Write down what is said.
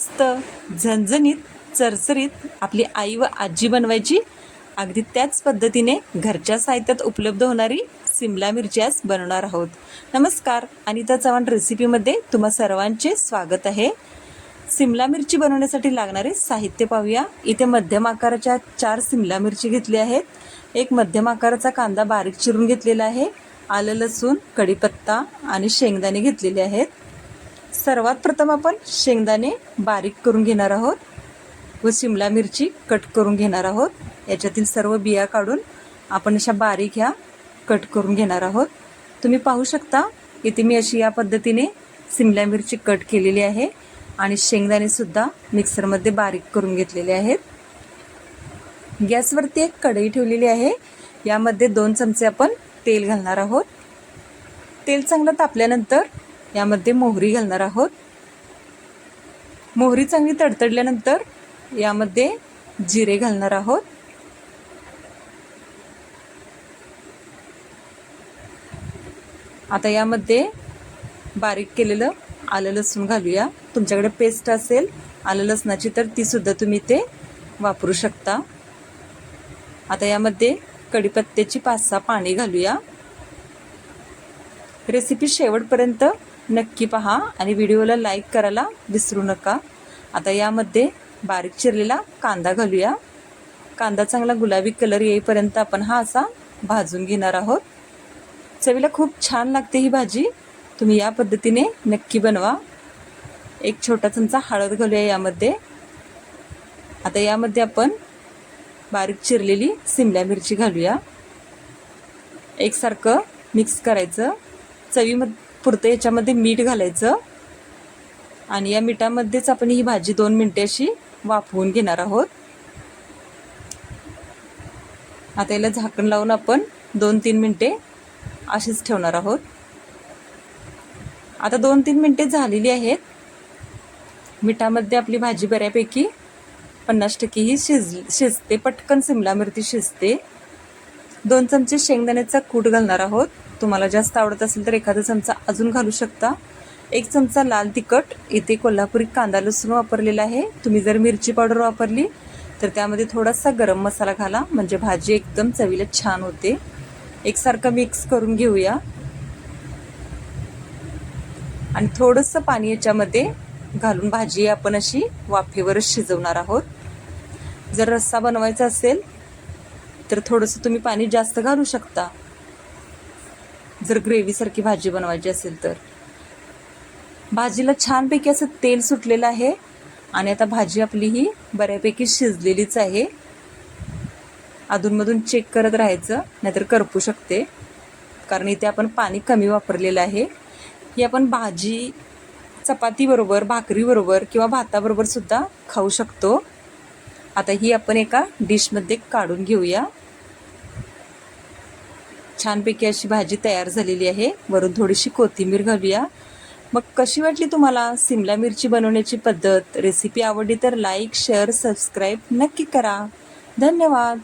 मस्त झणझणीत चरचरीत आपली आई व आजी बनवायची. अगदी त्याच पद्धतीने घरच्या साहित्यात उपलब्ध होणारी सिमला मिरची आज बनवणार आहोत. नमस्कार अनिता चव्हाण रेसिपीमध्ये तुम्हा सर्वांचे स्वागत आहे. सिमला मिरची बनवण्यासाठी लागणारे साहित्य पाहूया. इथे मध्यम आकाराच्या चार सिमला मिरची घेतली आहेत. एक मध्यम आकाराचा कांदा बारीक चिरून घेतलेला आहे. आलं लसूण कढीपत्ता आणि शेंगदाणे घेतलेले आहेत. सर्वात प्रथम आपण शेंगदाणे बारीक करून घेणार आहोत व शिमला मिरची कट करून घेणार आहोत. याच्यातील सर्व बिया काढून आपण अशा बारीक ह्या कट करून घेणार आहोत. तुम्ही पाहू शकता इथे मी अशी या पद्धतीने शिमला मिरची कट केलेली आहे आणि शेंगदाणेसुद्धा मिक्सरमध्ये बारीक करून घेतलेले आहेत. गॅसवरती एक कढई ठेवलेली आहे. यामध्ये दोन चमचे आपण तेल घालणार आहोत. तेल चांगलं तापल्यानंतर यामध्ये मोहरी घालणार आहोत. मोहरी चांगली तडतडल्यानंतर यामध्ये जिरे घालणार आहोत. आता यामध्ये बारीक केलेलं आलं लसूण घालूया. तुमच्याकडे पेस्ट असेल आलं लसणाची तर ती सुद्धा तुम्ही ते वापरू शकता. आता यामध्ये कढीपत्त्याची पाच सहा पाणी घालूया. रेसिपी शेवटपर्यंत नक्की पहा आणि व्हिडिओला लाईक करायला विसरू नका. आता यामध्ये बारीक चिरलेला कांदा घालूया. कांदा चांगला गुलाबी कलर येईपर्यंत आपण हा असा भाजून घेणार आहोत. चवीला खूप छान लागते ही भाजी. तुम्ही या पद्धतीने नक्की बनवा. एक छोटा चमचा हळद घालूया यामध्ये. आता यामध्ये आपण बारीक चिरलेली सिमला मिरची घालूया. एकसारखं मिक्स करायचं. चवीमध्ये पुरतं याच्यामध्ये मीठ घालायचं. आणि या मिठामध्येच आपण ही भाजी दोन मिनटे अशी वाफवून घेणार आहोत. आता याला झाकण लावून आपण दोन तीन मिनटे अशीच ठेवणार आहोत. आता दोन तीन मिनटे झालेली आहेत. मिठामध्ये आपली भाजी बऱ्यापैकी पन्नास टक्के ही शिज शिजते. पटकन सिमला मिरची शिजते. दोन चमचे शेंगदाण्याचा कूट घालणार आहोत. तुम्हाला जास्त आवडत असेल तर एखादा चमचा अजून घालू शकता. एक चमचा लाल तिखट इथे कोल्हापुरी कांदा लसूण वापरलेला आहे. तुम्ही जर मिरची पावडर वापरली तर त्यामध्ये थोडासा गरम मसाला घाला. म्हणजे भाजी एकदम चवीला छान होते. एकसारखं मिक्स करून घेऊया. आणि थोडंसं पाणी याच्यामध्ये घालून भाजी आपण अशी वाफेवरच शिजवणार आहोत. जर रस्सा बनवायचा असेल तर थोडंसं तुम्ही पाणी जास्त घालू शकता. जर ग्रेव्हीसारखी भाजी बनवायची असेल तर. भाजीला छानपैकी असं तेल सुटलेलं आहे आणि आता भाजी आपली ही बऱ्यापैकी शिजलेलीच आहे. अधूनमधून चेक करत राहायचं नाहीतर करपू शकते. कारण इथे आपण पाणी कमी वापरलेलं आहे. ही आपण भाजी चपातीबरोबर भाकरीबरोबर किंवा भाताबरोबर सुद्धा खाऊ शकतो. आता ही आपण एका डिशमध्ये काढून घेऊया. छानपैकी अशी भाजी तयार झालेली आहे. वरून थोडीशी कोथिंबीर घालूया. मग कशी वाटली तुम्हाला सिमला मिरची बनवण्याची पद्धत? रेसिपी आवडली तर लाईक शेअर सबस्क्राईब नक्की करा. धन्यवाद.